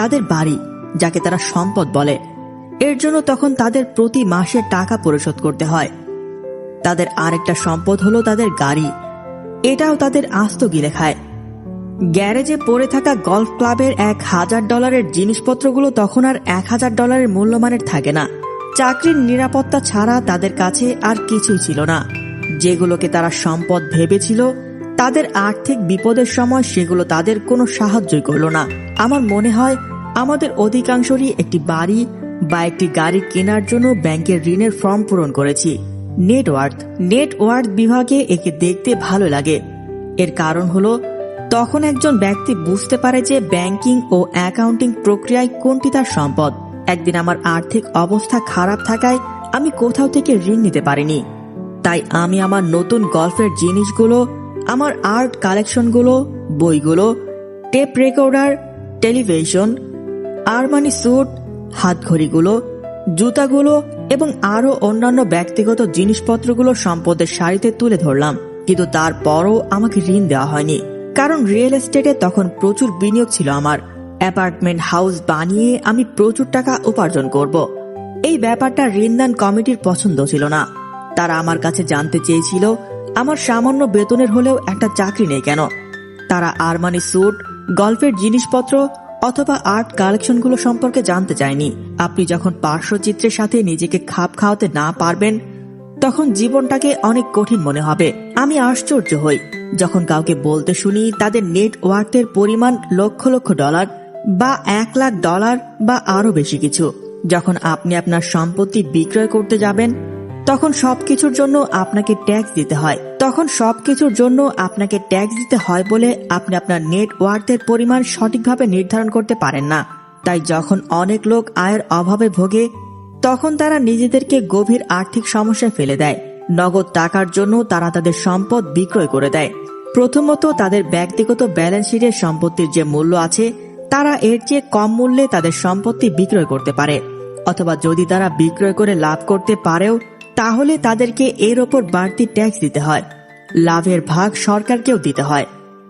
তাদের বাড়ি, যাকে তারা সম্পদ বলে। এর জন্য তখন তাদের প্রতি মাসে টাকা পরিশোধ করতে হয়। তাদের আরেকটা সম্পদ হলো তাদের গাড়ি। এটাও তাদের আস্ত গিলে খায়। গ্যারেজে পড়ে থাকা গলফ ক্লাবের এক হাজার ডলারের জিনিসপত্রগুলো তখন আর এক হাজার ডলারের মূল্যমানের থাকে না। চাকরির নিরাপত্তা ছাড়া তাদের কাছে আর কিছুই ছিল না। যেগুলোকে তারা সম্পদ ভেবেছিল, তাদের আর্থিক বিপদের সময় সেগুলো তাদের কোনো সাহায্যই করল না। আমার মনে হয় আমাদের অধিকাংশরই একটি বাড়ি বা একটি গাড়ি কেনার জন্য ব্যাংকের ঋণের ফর্ম পূরণ করেছি। নেটওয়ার্থ। নেটওয়ার্থ বিভাগে একে দেখতে ভালো লাগে। এর কারণ হলো, তখন একজন ব্যক্তি বুঝতে পারে যে ব্যাংকিং ও অ্যাকাউন্টিং প্রক্রিয়ায় কোনটি তার সম্পদ। একদিন আমার আর্থিক অবস্থা খারাপ থাকায় আমি কোথাও থেকে ঋণ নিতে পারিনি। তাই আমি আমার নতুন গল্ফের জিনিসগুলো, আমার আর্ট কালেকশনগুলো, বইগুলো, tape recorder, television Armani suit, হাতঘড়িগুলো, জুতাগুলো এবং আরও অন্যান্য ব্যক্তিগত জিনিসপত্রগুলো সম্পদের সারিতে তুলে ধরলাম। কিন্তু তারপরও আমাকে ঋণ দেওয়া হয়নি, কারণ রিয়েল এস্টেটে তখন প্রচুর বিনিয়োগ ছিল আমার। অ্যাপার্টমেন্ট হাউস বানিয়ে আমি প্রচুর টাকা উপার্জন করব। এই ব্যাপারটা ঋণদান কমিটির পছন্দ ছিল না। তারা আমার কাছে জানতে চেয়েছিল, আমার সামান্য বেতনের হলেও একটা চাকরি নেই কেন? তারা আরমানি স্যুট গল্পের জিনিসপত্র অথবা আর্ট কালেকশনগুলো সম্পর্কে জানতে চাইনি। আপনি যখন পার্শ্বচিত্রের সাথে নিজেকে খাপ খাওয়াতে না পারবেন, তখন জীবনটাকে অনেক কঠিন মনে হবে। আমি আশ্চর্য হই। যখন কাউকে বলতে শুনি, তাদের নেট ওয়ার্থের পরিমাণ লক্ষ লক্ষ ডলার বা এক লাখ ডলার বা আরও বেশি কিছু। যখন আপনি আপনার সম্পত্তি বিক্রয় করতে যাবেন, তখন সবকিছুর জন্য আপনাকে ট্যাক্স দিতে হয়। তখন সবকিছুর জন্য আপনাকে ট্যাক্স দিতে হয় বলে আপনি আপনার নেট ওয়ার্থের পরিমাণ সঠিকভাবে নির্ধারণ করতে পারেন না। তাই যখন অনেক লোক আয়ের অভাবে ভোগে, তখন তারা নিজেদেরকে গভীর আর্থিক সমস্যায় ফেলে দেয়। নগদ টাকার জন্য তারা তাদের সম্পদ বিক্রয় করে দেয়। প্রথমত তাদের ব্যক্তিগত ব্যালেন্স শিটের সম্পত্তির যে মূল্য আছে, তারা এর চেয়ে কম মূল্যে তাদের সম্পত্তি বিক্রয় করতে পারে। অথবা যদি তারা বিক্রয় করে লাভ করতে পারেও তাহলে তাদেরকে এর ওপর বাড়তি ট্যাক্স দিতে হয়। লাভের ভাগ সরকারকেও দিতে হয়।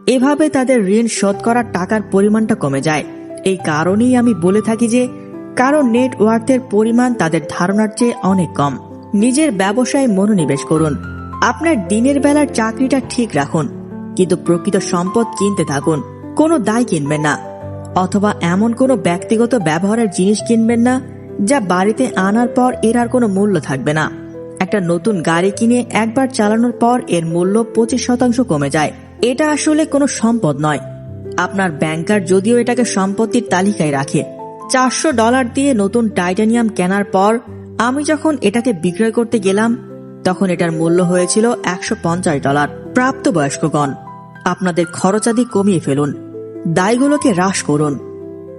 এভাবে তাদের ঋণ শোধ করার টাকার পরিমাণটা কমে যায়। এই কারণেই আমি বলে থাকি যে কারণ নেট ওয়ার্থের পরিমাণ তাদের ধারণার চেয়ে অনেক কম। নিজের ব্যবসায় মনোনিবেশ করুন। আপনার দিনের বেলার চাকরিটা ঠিক রাখুন। কিন্তু প্রকৃত সম্পদ কিনতে থাকুন। কোনো দায় কিনবেন না। অথবা এমন কোনো ব্যক্তিগত ব্যবহারের জিনিস কিনবেন না, যা বাড়িতে আনার পর এর আর কোনো মূল্য থাকবে না। একটা নতুন গাড়ি কিনে একবার চালানোর পর এর মূল্য পঁচিশ শতাংশ কমে যায়। এটা আসলে কোনো সম্পদ নয়। আপনার ব্যাংকার যদিও এটাকে সম্পত্তির তালিকায় রাখে। চারশো ডলার দিয়ে নতুন টাইটানিয়াম কেনার পর আমি যখন এটাকে বিক্রয় করতে গেলাম, তখন এটার মূল্য হয়েছিল একশো পঞ্চাশ ডলার, প্রাপ্তবয়স্কগণ। আপনাদের খরচাদি কমিয়ে ফেলুন, দায়গুলোকে হ্রাস করুন,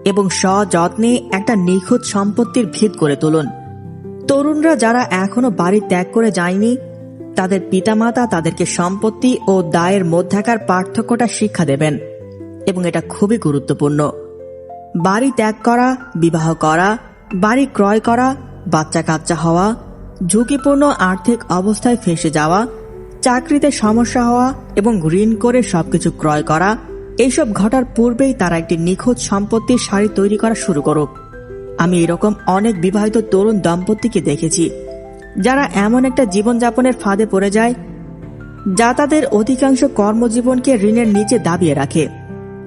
এবং সযত্নে একটা নিখুঁত সম্পত্তির ভিত করে তুলুন। তরুণরা যারা এখনও বাড়ি ত্যাগ করে যায়নি, তাদের পিতামাতা তাদেরকে সম্পত্তি ও দায়ের মধ্যাকার পার্থক্যটা শিক্ষা দেবেন এবং এটা খুবই গুরুত্বপূর্ণ। বাড়ি ত্যাগ করা, বিবাহ করা, বাড়ি ক্রয় করা বাচ্চা কাচ্চা হওয়া, ঝুঁকিপূর্ণ আর্থিক অবস্থায় ফেসে যাওয়া, চাকরিতে সমস্যা হওয়া এবং ঋণ করে সবকিছু ক্রয় করা এইসব ঘটার পূর্বেই তারা একটি নিখোঁজ সম্পত্তির শাড়ি তৈরি করা শুরু করুক। আমি এরকম অনেক বিবাহিত তরুণ দম্পতিকে দেখেছি, যারা এমন একটা জীবনযাপনের ফাঁদে পড়ে যায়, যা তাদের অধিকাংশ কর্মজীবনকে ঋণের নিচে দাবিয়ে রাখে।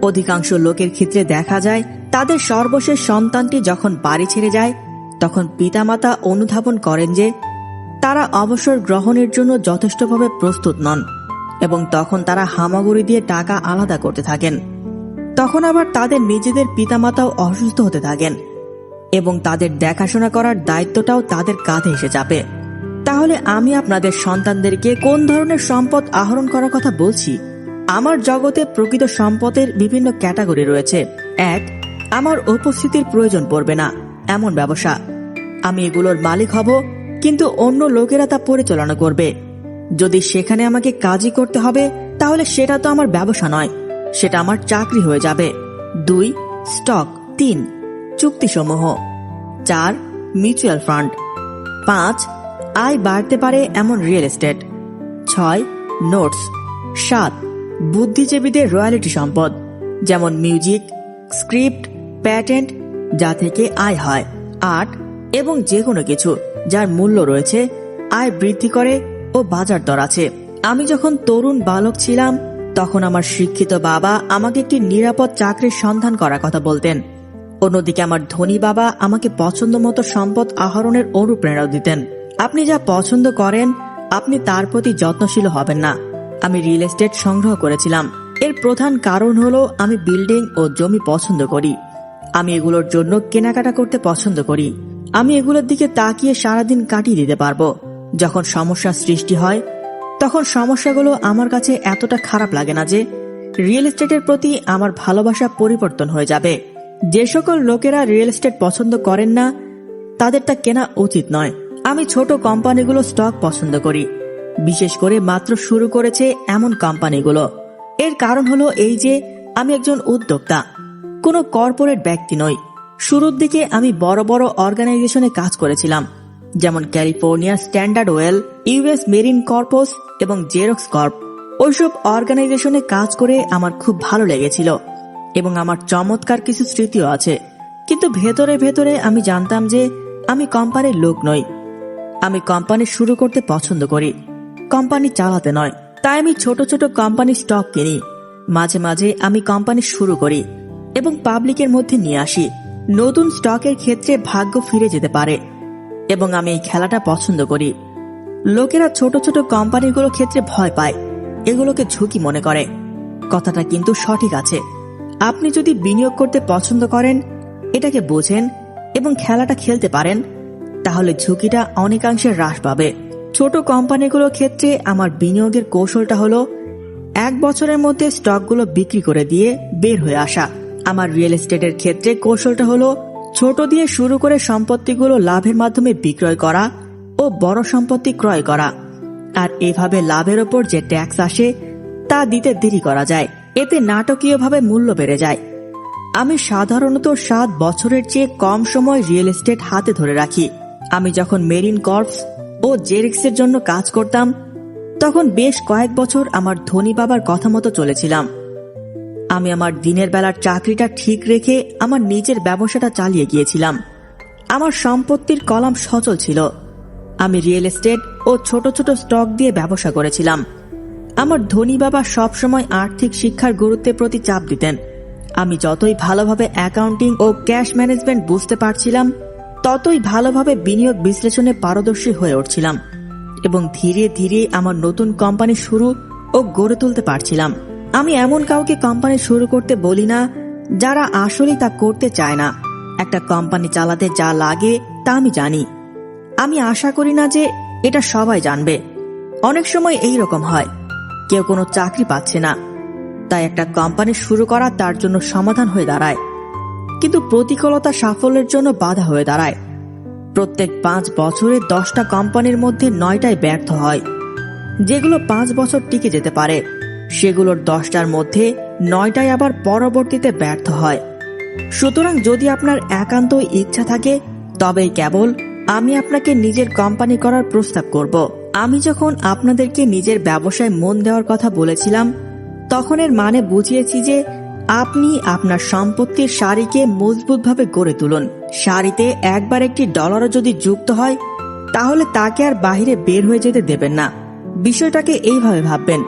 অধিকাংশ লোকের ক্ষেত্রে দেখা যায়, তাদের সর্বশেষ সন্তানটি যখন বাড়ি ছেড়ে যায়, তখন পিতামাতা অনুধাবন করেন যে, তারা অবসর গ্রহণের জন্য যথেষ্টভাবে প্রস্তুত নন এবং তখন তারা হামাগুড়ি দিয়ে টাকা আলাদা করতে থাকেন। তখন আবার তাদের নিজেদের পিতামাতাও অসুস্থ হতে থাকেন। এবং তাদের দেখাশোনা করার দায়িত্বটাও তাদের কাঁধে এসে যাবে। তাহলে আমি আপনাদের সন্তানদেরকে কোন ধরনের সম্পদ আহরণ করার কথা বলছি? আমার জগতে প্রকৃত সম্পদের বিভিন্ন ক্যাটাগরি রয়েছে। এক, আমার উপস্থিতির প্রয়োজন পড়বে না, এমন ব্যবসা। আমি এগুলোর মালিক হব, কিন্তু অন্য লোকেরা তা পরিচালনা করবে। যদি সেখানে আমাকে কাজই করতে হবে, তাহলে সেটা তো আমার ব্যবসা নয়, সেটা আমার চাকরি হয়ে যাবে। দুই, স্টক। তিন চুক্তিসমূহ। চার, মিউচুয়াল ফান্ড। পাঁচ, আয় বাড়তে পারে এমন রিয়েল এস্টেট। ছয়, নোটস। সাত, বুদ্ধিজীবীদের রয়্যালিটি সম্পদ, যেমন মিউজিক, স্ক্রিপ্ট, প্যাটেন্ট, যা থেকে আয় হয়। আট, এবং যে কোনো কিছু, যার মূল্য রয়েছে, আয় বৃদ্ধি করে ও বাজার দর আছে। আমি যখন তরুণ বালক ছিলাম, তখন আমার শিক্ষিত বাবা আমাকে একটি নিরাপদ চাকরির সন্ধান করার কথা বলতেন। অন্যদিকে আমার ধনী বাবা আমাকে পছন্দ মতো সম্পদ আহরণের অনুপ্রেরণা দিতেন। আপনি যা পছন্দ করেন, আপনি তার প্রতি যত্নশীল হবেন না। আমি রিয়েল এস্টেট সংগ্রহ করেছিলাম। এর প্রধান কারণ হলো আমি বিল্ডিং ও জমি পছন্দ করি। আমি এগুলোর জন্য কেনাকাটা করতে পছন্দ করি। আমি এগুলোর দিকে তাকিয়ে সারাদিন কাটিয়ে দিতে পারব। যখন সমস্যা সৃষ্টি হয়, তখন সমস্যাগুলো আমার কাছে এতটা খারাপ লাগে না যে রিয়েল এস্টেটের প্রতি আমার ভালোবাসা পরিবর্তন হয়ে যাবে। যে সকল লোকেরা রিয়েল এস্টেট পছন্দ করেন না, তাদের তা কেনা উচিত নয়। আমি ছোট কোম্পানিগুলো স্টক পছন্দ করি। বিশেষ করে মাত্র শুরু করেছে এমন কোম্পানিগুলো। এর কারণ হলো এই যে, আমি একজন উদ্যোক্তা। কোনো কর্পোরেট ব্যক্তি নই। শুরুর দিকে আমি বড় বড় অর্গানাইজেশনে কাজ করেছিলাম। যেমন California Standard Oil US Marine Corps এবং জেরক্স কর্প। ওইসব অর্গানাইজেশনে কাজ করে আমার খুব ভালো লেগেছিল। এবং আমার চমৎকার কিছু স্মৃতিও আছে। কিন্তু ভেতরে ভেতরে আমি জানতাম যে আমি কোম্পানির লোক নই। আমি কোম্পানি শুরু করতে পছন্দ করি। কোম্পানি চালাতে নয়। তাই আমি ছোট ছোট কোম্পানি স্টক কিনি। মাঝে মাঝে আমি কোম্পানি শুরু করি এবং পাবলিকের মধ্যে নিয়ে আসি। নতুন স্টকের ক্ষেত্রে ভাগ্য ফিরে যেতে পারে। এবং আমি এই খেলাটা পছন্দ করি। লোকেরা ছোট ছোট কোম্পানিগুলোর ক্ষেত্রে ভয় পায়। এগুলোকে ঝুঁকি মনে করে। কথাটা কিন্তু সঠিক আছে। আপনি যদি বিনিয়োগ করতে পছন্দ করেন, এটাকে বোঝেন এবং খেলাটা খেলতে পারেন, তাহলে ঝুঁকিটা অনেকাংশে হ্রাস পাবে। ছোট কোম্পানিগুলোর ক্ষেত্রে আমার বিনিয়োগের কৌশলটা হলো, এক বছরের মধ্যে স্টকগুলো বিক্রি করে দিয়ে বের হয়ে আসা। আমার রিয়েল এস্টেটের ক্ষেত্রে কৌশলটা হলো, ছোট দিয়ে শুরু করে সম্পত্তিগুলো লাভের মাধ্যমে বিক্রয় করা ও বড় সম্পত্তি ক্রয় করা। আর এভাবে লাভের ওপর যে ট্যাক্স আসে, তা দিতে দেরি করা যায়। এতে নাটকীয়ভাবে মূল্য বেড়ে যায়। আমি সাধারণত সাত বছরের চেয়ে কম সময় রিয়েল এস্টেট হাতে ধরে রাখি। আমি যখন মেরিন কর্পস ও জেরিক্সের জন্য কাজ করতাম, তখন বেশ কয়েক বছর আমার ধনী বাবার কথা মতো চলেছিলাম। আমি আমার দিনের বেলার চাকরিটা ঠিক রেখে আমার নিজের ব্যবসাটা চালিয়ে গিয়েছিলাম। আমার সম্পত্তির কলাম সচল ছিল। আমি রিয়েল এস্টেট ও ছোট ছোট স্টক দিয়ে ব্যবসা করেছিলাম। আমার ধনী বাবা সবসময় আর্থিক শিক্ষার গুরুত্বের প্রতি চাপ দিতেন। আমি যতই ভালোভাবে অ্যাকাউন্টিং ও ক্যাশ ম্যানেজমেন্ট বুঝতে পারছিলাম, ততই ভালোভাবে বিনিয়োগ বিশ্লেষণে পারদর্শী হয়ে উঠছিলাম এবং ধীরে ধীরে আমার নতুন কোম্পানি শুরু ও গড়ে তুলতে পারছিলাম। আমি এমন কাউকে কোম্পানি শুরু করতে বলি না, যারা আসলেই তা করতে চায় না। একটা কোম্পানি চালাতে যা লাগে তা আমি জানি। আমি আশা করি না যে এটা সবাই জানবে। অনেক সময় এই রকম হয়। কেউ কোনো চাকরি পাচ্ছে না। তাই একটা কোম্পানি শুরু করা তার জন্য সমাধান হয়ে দাঁড়ায়। কিন্তু প্রতিকূলতা সাফল্যের জন্য বাধা হয়ে দাঁড়ায়। প্রত্যেক পাঁচ বছরে দশটা কোম্পানির মধ্যে নয়টায় ব্যর্থ হয়। যেগুলো পাঁচ বছর টিকে যেতে পারে, সেগুলোর দশটার মধ্যে নয়টায় আবার পরবর্তীতে ব্যর্থ হয়। সুতরাং যদি আপনার একান্ত ইচ্ছা থাকে, তবেই কেবল আমি আপনাকে নিজের কোম্পানি করার প্রস্তাব করব। আমি যখন আপনাদেরকে নিজের ব্যবসায় মন দেওয়ার কথা বলেছিলাম, তখন এর মানে বুঝিয়েছি যে আপনি আপনার সম্পত্তির সারিকে মজবুতভাবে গড়ে তুলুন। শাড়িতে একবার একটি ডলারও যদি যুক্ত হয়, তাহলে তাকে আর বাহিরে বের হয়ে যেতে দেবেন না। বিষয়টাকে এইভাবে ভাববেন।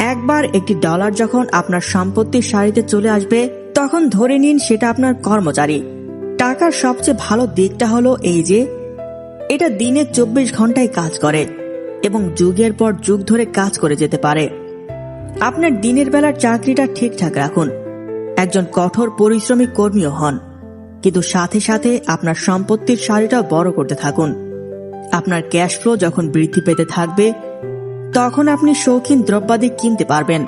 একবার একটি ডলার যখন আপনার সম্পত্তির শাড়িতে চলে আসবে, তখন ধরে নিন সেটা আপনার কর্মচারী। টাকার সবচেয়ে ভালো দিকটা হলো এই যে, এটা দিনে চব্বিশ ঘন্টায় কাজ করে। এবং যুগের পর যুগ ধরে কাজ করে যেতে পারে। আপনার দিনের বেলার চাকরিটা ঠিকঠাক রাখুন। একজন কঠোর পরিশ্রমী কর্মীও হন। কিন্তু সাথে সাথে আপনার সম্পত্তির সারিটাও বড় করতে থাকুন। আপনার ক্যাশ ফ্লো যখন বৃদ্ধি পেতে থাকবে, তখন আপনি শৌখিন দ্রব্যাদি কিনতে পারবেন।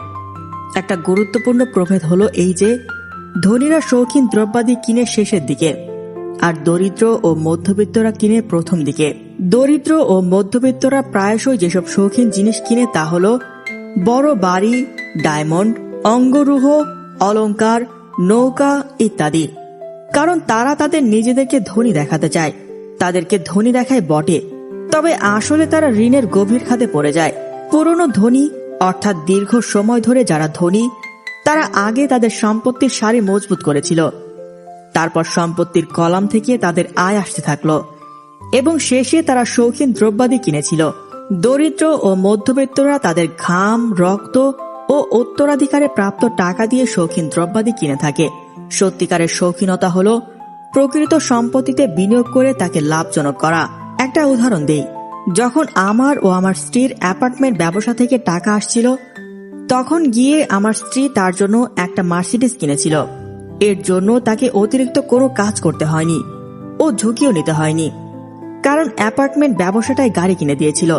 একটা গুরুত্বপূর্ণ প্রভেদ হলো এই যে, ধনীরা শৌখিন দ্রব্যাদি কিনে শেষের দিকে, আর দরিদ্র ও মধ্যবিত্তরা কিনে প্রথম দিকে। দরিদ্র ও মধ্যবিত্তরা প্রায়শই যেসব শৌখিন জিনিস কিনে তা হল বড় বাড়ি, ডায়মন্ড, অঙ্গরূহ, অলংকার, নৌকা ইত্যাদি। কারণ তারা তাদের নিজেদেরকে ধনী দেখাতে চায়। তাদেরকে ধনী দেখায় বটে। তবে আসলে তারা ঋণের গভীর খাতে পড়ে যায়। পুরনো ধনী, অর্থাৎ দীর্ঘ সময় ধরে যারা ধনী, তারা আগে তাদের সম্পত্তির সারি মজবুত করেছিল। তারপর সম্পত্তির কলাম থেকে তাদের আয় আসতে থাকল। এবং শেষে তারা শৌখিন দ্রব্যাদি কিনেছিল। দরিদ্র ও মধ্যবিত্তরা তাদের ঘাম, রক্ত ও উত্তরাধিকারে প্রাপ্ত টাকা দিয়ে শৌখিন দ্রব্যাদি কিনে থাকে। সত্যিকারের শৌখিনতা হলো, প্রকৃত সম্পত্তিতে বিনিয়োগ করে তাকে লাভজনক করা। একটা উদাহরণ দেই, যখন আমার ও আমার স্ত্রীর অ্যাপার্টমেন্ট ব্যবসা থেকে টাকা আসছিল, তখন গিয়ে আমার স্ত্রী তার জন্য একটা মার্সিডিস কিনেছিল। এর জন্য তাকে অতিরিক্ত কোনো কাজ করতে হয়নি ও ঝুঁকিও নিতে হয়নি। কারণ অ্যাপার্টমেন্ট ব্যবসাটাই গাড়ি কিনে দিয়েছিল।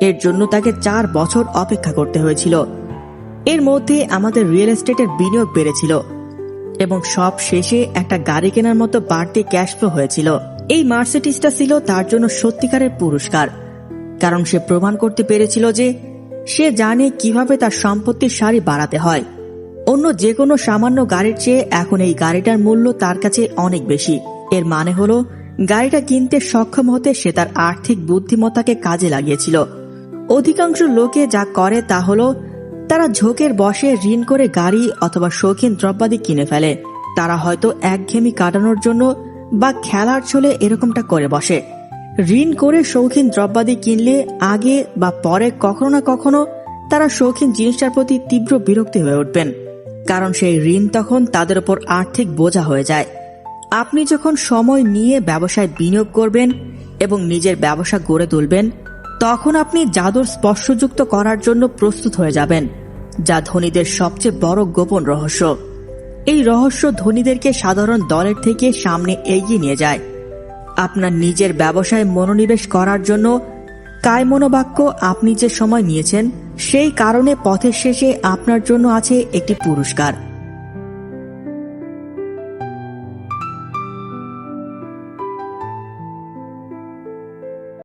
এর জন্য তাকে চার বছর অপেক্ষা করতে হয়েছিল। এর মধ্যে আমাদের রিয়েল এস্টেটের বিনিয়োগ বেড়েছিল এবং সব শেষে একটা গাড়ি কেনার মতো বাড়তি ক্যাশ ফ্লো হয়েছিল। এই মার্সিডিসটা ছিল তার জন্য সত্যিকারের পুরস্কার, কারণ সে প্রমাণ করতে পেরেছিল যে সে জানে কীভাবে তার সম্পত্তির সারি বাড়াতে হয়। অন্য যে কোনো সামান্য গাড়ির চেয়ে এখন এই গাড়িটার মূল্য তার কাছে অনেক বেশি। এর মানে হলো গাড়িটা কিনতে সক্ষম হতে সে তার আর্থিক বুদ্ধিমত্তাকে কাজে লাগিয়েছিল। অধিকাংশ লোকে যা করে তা হলো, তারা ঝোঁকের বসে ঋণ করে গাড়ি অথবা শৌখিন দ্রব্যাদি কিনে ফেলে। তারা হয়তো একঘেমি কাটানোর জন্য বা খেলার ছলে এরকমটা করে বসে। ঋণ করে শৌখিন দ্রব্যাদি কিনলে আগে বা পরে কখনো না কখনো তারা শৌখিন জিনিসটার প্রতি তীব্র বিরক্তি হয়ে উঠবেন। কারণ সেই ঋণ তখন তাদের উপর আর্থিক বোঝা হয়ে যায়। আপনি যখন সময় নিয়ে ব্যবসায় বিনিয়োগ করবেন এবং নিজের ব্যবসা গড়ে তুলবেন, তখন আপনি জাদুর স্পর্শযুক্ত করার জন্য প্রস্তুত হয়ে যাবেন, যা ধনীদের সবচেয়ে বড় গোপন রহস্য। এই রহস্য ধনীদেরকে সাধারণ দলের থেকে সামনে এগিয়ে নিয়ে যায়। আপনার নিজের ব্যবসায় মনোনিবেশ করার জন্য কায় মনোবাক্য আপনি যে সময় নিয়েছেন, সেই কারণে পথের শেষে আপনার জন্য আছে একটি পুরস্কার।